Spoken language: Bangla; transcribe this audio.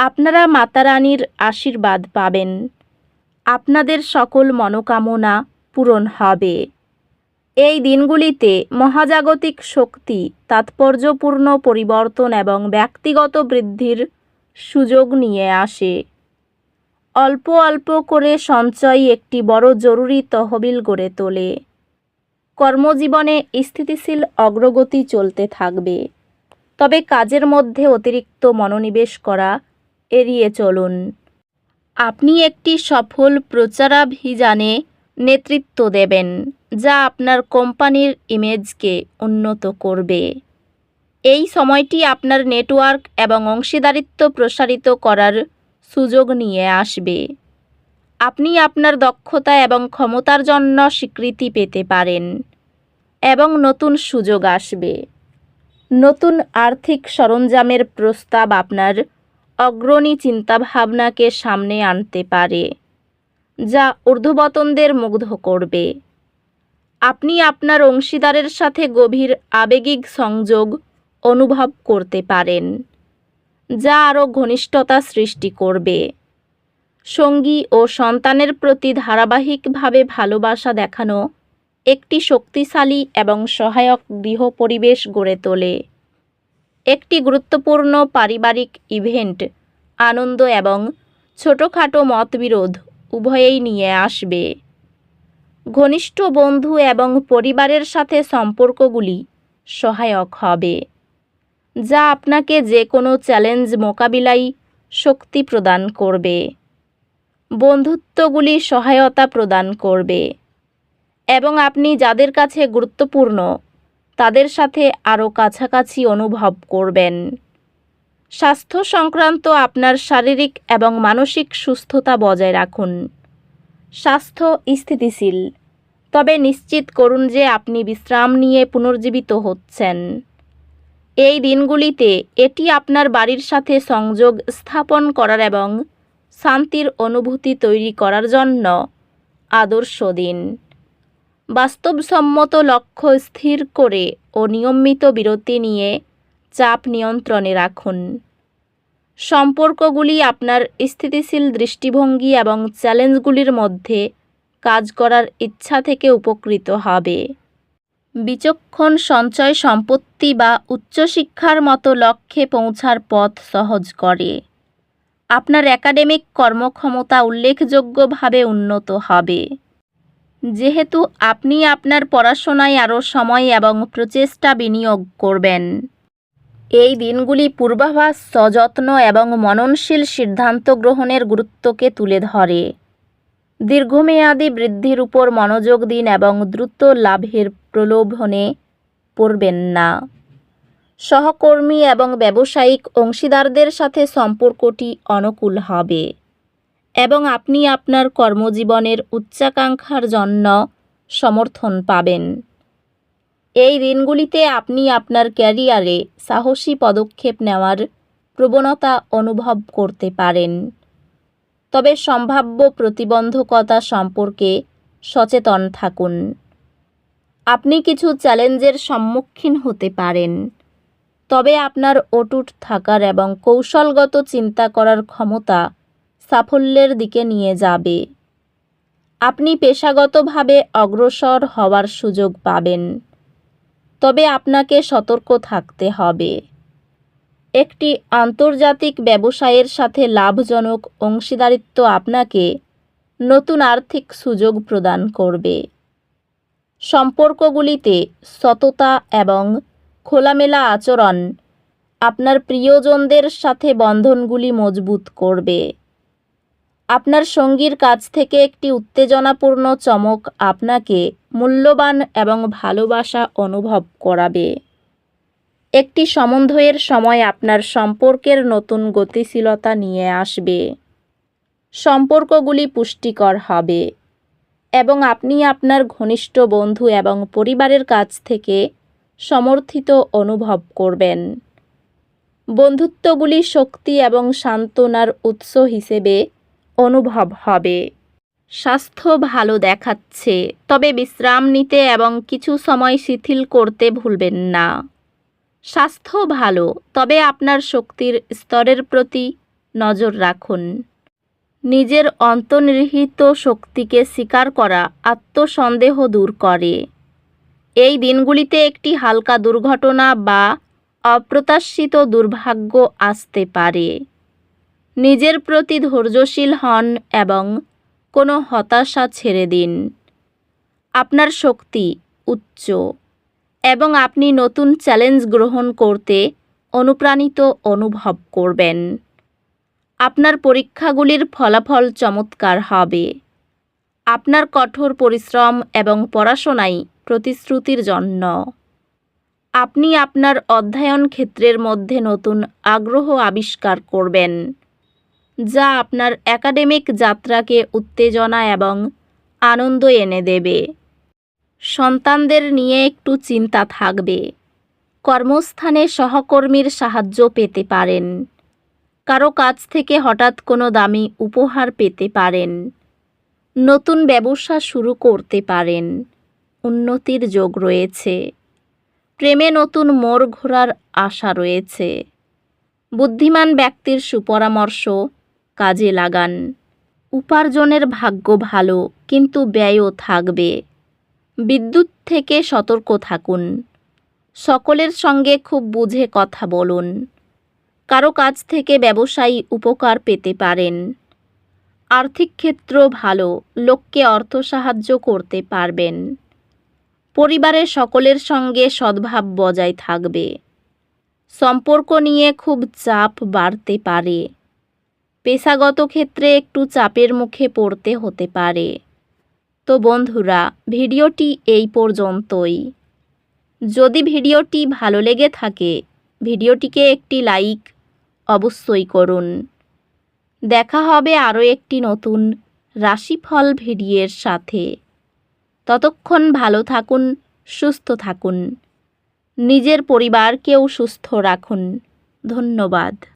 আপনারা মাতা রানীর আশীর্বাদ পাবেন। আপনাদের সকল মনোকামনা পূরণ হবে। এই দিনগুলিতে মহাজাগতিক শক্তি, তাৎপর্যপূর্ণ পরিবর্তন এবং ব্যক্তিগত বৃদ্ধির সুযোগ নিয়ে আসে। অল্প অল্প করে সঞ্চয় একটি বড় জরুরি তহবিল গড়ে তোলে। কর্মজীবনে স্থিতিশীল অগ্রগতি চলতে থাকবে। তবে কাজের মধ্যে অতিরিক্ত মনোনিবেশ করা এড়িয়ে চলুন। আপনি একটি সফল প্রচারাভিযানে নেতৃত্ব দেবেন, যা আপনার কোম্পানির ইমেজকে উন্নত করবে। এই সময়টি আপনার নেটওয়ার্ক এবং অংশীদারিত্ব প্রসারিত করার সুযোগ নিয়ে আসবে। আপনি আপনার দক্ষতা এবং ক্ষমতার জন্য স্বীকৃতি পেতে পারেন এবং নতুন সুযোগ আসবে। নতুন আর্থিক সরঞ্জামের প্রস্তাব আপনার অগ্রণী চিন্তাভাবনাকে সামনে আনতে পারে, যা ঊর্ধ্ববতনদের মুগ্ধ করবে। আপনি আপনার অংশীদারের সাথে গভীর আবেগিক সংযোগ অনুভব করতে পারেন, যা আরও ঘনিষ্ঠতা সৃষ্টি করবে। সঙ্গী ও সন্তানের প্রতি ধারাবাহিকভাবে ভালোবাসা দেখানো একটি শক্তিশালী এবং সহায়ক গৃহ পরিবেশ গড়ে তোলে। একটি গুরুত্বপূর্ণ পারিবারিক ইভেন্ট, আনন্দ এবং ছোটোখাটো মতবিরোধ উভয়েই নিয়ে আসবে। ঘনিষ্ঠ বন্ধু এবং পরিবারের সাথে সম্পর্কগুলি সহায়ক হবে, যা আপনাকে যে কোনো চ্যালেঞ্জ মোকাবিলায় শক্তি প্রদান করবে, বন্ধুত্বগুলি সহায়তা প্রদান করবে এবং আপনি যাদের কাছে গুরুত্বপূর্ণ তাদের সাথে আরও কাছাকাছি অনুভব করবেন। স্বাস্থ্য সংক্রান্ত আপনার শারীরিক এবং মানসিক সুস্থতা বজায় রাখুন। স্বাস্থ্য স্থিতিশীল। তবে নিশ্চিত করুন যে আপনি বিশ্রাম নিয়ে পুনর্জীবিত হচ্ছেন। এই দিনগুলিতে এটি আপনার বাড়ির সাথে সংযোগ স্থাপন করার এবং শান্তির অনুভূতি তৈরি করার জন্য আদর্শ দিন। বাস্তবসম্মত লক্ষ্য স্থির করে ও নিয়মিত বিরতি নিয়ে চাপ নিয়ন্ত্রণে রাখুন। সম্পর্কগুলি আপনার স্থিতিশীল দৃষ্টিভঙ্গি এবং চ্যালেঞ্জগুলির মধ্যে কাজ করার ইচ্ছা থেকে উপকৃত হবে। বিচক্ষণ সঞ্চয় সম্পত্তি বা উচ্চশিক্ষার মতো লক্ষ্যে পৌঁছার পথ সহজ করে। আপনার একাডেমিক কর্মক্ষমতা উল্লেখযোগ্যভাবে উন্নত হবে। যেহেতু আপনি আপনার পড়াশোনায় আরও সময় এবং প্রচেষ্টা বিনিয়োগ করবেন। এই দিনগুলি পূর্বাভাস, সযত্ন এবং মননশীল সিদ্ধান্ত গ্রহণের গুরুত্বকে তুলে ধরে। দীর্ঘমেয়াদী বৃদ্ধির উপর মনোযোগ দিন এবং দ্রুত লাভের প্রলোভনে পড়বেন না। সহকর্মী এবং ব্যবসায়িক অংশীদারদের সাথে সম্পর্কটি অনুকূল হবে। এবং আপনি আপনার কর্মজীবনের উচ্চাকাঙ্ক্ষার জন্য সমর্থন পাবেন। এই দিনগুলিতে আপনি আপনার ক্যারিয়ারে সাহসী পদক্ষেপ নেওয়ার প্রবণতা অনুভব করতে পারেন। তবে সম্ভাব্য প্রতিবন্ধকতা সম্পর্কে সচেতন থাকুন। আপনি কিছু চ্যালেঞ্জের সম্মুখীন হতে পারেন। তবে আপনার অটুট থাকার এবং কৌশলগত চিন্তা করার ক্ষমতা সাফল্যের দিকে নিয়ে যাবে। আপনি পেশাগতভাবে অগ্রসর হওয়ার সুযোগ পাবেন। তবে আপনাকে সতর্ক থাকতে হবে। একটি আন্তর্জাতিক ব্যবসায়ের সাথে লাভজনক অংশীদারিত্ব আপনাকে নতুন আর্থিক সুযোগ প্রদান করবে। সম্পর্কগুলিতে সততা এবং খোলামেলা আচরণ আপনার প্রিয়জনদের সাথে বন্ধনগুলি মজবুত করবে। আপনার সঙ্গীর কাছ থেকে একটি উত্তেজনাপূর্ণ চমক আপনাকে মূল্যবান এবং ভালোবাসা অনুভব করাবে। একটি সমন্বয়ের সময় আপনার সম্পর্কের নতুন গতিশীলতা নিয়ে আসবে। সম্পর্কগুলি পুষ্টিকর হবে এবং আপনি আপনার ঘনিষ্ঠ বন্ধু এবং পরিবারের কাছ থেকে সমর্থিত অনুভব করবেন। বন্ধুত্বগুলি শক্তি এবং সান্ত্বনার উৎস হিসেবে অনুভব হবে। স্বাস্থ্য ভালো দেখাচ্ছে, তবে বিশ্রাম নিতে এবং কিছু সময় শিথিল করতে ভুলবেন না। স্বাস্থ্য ভালো, তবে আপনার শক্তির স্তরের প্রতি নজর রাখুন। নিজের অন্তর্নিহিত শক্তিকে স্বীকার করা আত্মসন্দেহ দূর করে। এই দিনগুলিতে একটি হালকা দুর্ঘটনা বা অপ্রত্যাশিত দুর্ভাগ্য আসতে পারে। নিজের প্রতি ধৈর্যশীল হন এবং কোনো হতাশা ছেড়ে দিন। আপনার শক্তি উচ্চ এবং আপনি নতুন চ্যালেঞ্জ গ্রহণ করতে অনুপ্রাণিত অনুভব করবেন। আপনার পরীক্ষাগুলির ফলাফল চমৎকার হবে। আপনার কঠোর পরিশ্রম এবং পড়াশোনাই প্রতিশ্রুতির জন্য। আপনি আপনার অধ্যয়ন ক্ষেত্রের মধ্যে নতুন আগ্রহ আবিষ্কার করবেন। যা আপনার একাডেমিক যাত্রাকে উত্তেজনা এবং আনন্দ এনে দেবে। সন্তানদের নিয়ে একটু চিন্তা থাকবে। কর্মস্থানে সহকর্মীর সাহায্য পেতে পারেন। কারও কাছ থেকে হঠাৎ কোনো দামি উপহার পেতে পারেন। নতুন ব্যবসা শুরু করতে পারেন। উন্নতির যোগ রয়েছে। প্রেমে নতুন মোড় ঘোরার আশা রয়েছে। বুদ্ধিমান ব্যক্তির সুপরামর্শ কাজে লাগান। উপার্জনের ভাগ্য ভালো, কিন্তু ব্যয়ও থাকবে। বিদ্যুৎ থেকে সতর্ক থাকুন। সকলের সঙ্গে খুব বুঝে কথা বলুন। কারও কাছ থেকে ব্যবসায়ী উপকার পেতে পারেন। আর্থিক ক্ষেত্র ভালো, লোককে অর্থ সাহায্য করতে পারবেন। পরিবারের সকলের সঙ্গে সদ্ভাব বজায় থাকবে। সম্পর্ক নিয়ে খুব চাপ বাড়তে পারে। পেশাগত ক্ষেত্রে একটু চাপের মুখে পড়তে হতে পারে। তো বন্ধুরা, ভিডিওটি এই পর্যন্তই। যদি ভিডিওটি ভালো লেগে থাকে, ভিডিওটিকে একটি লাইক অবশ্যই করুন। দেখা হবে আরও একটি নতুন রাশিফল ভিডিওর সাথে। ততক্ষণ ভালো থাকুন, সুস্থ থাকুন। নিজের পরিবারকেও সুস্থ রাখুন। ধন্যবাদ।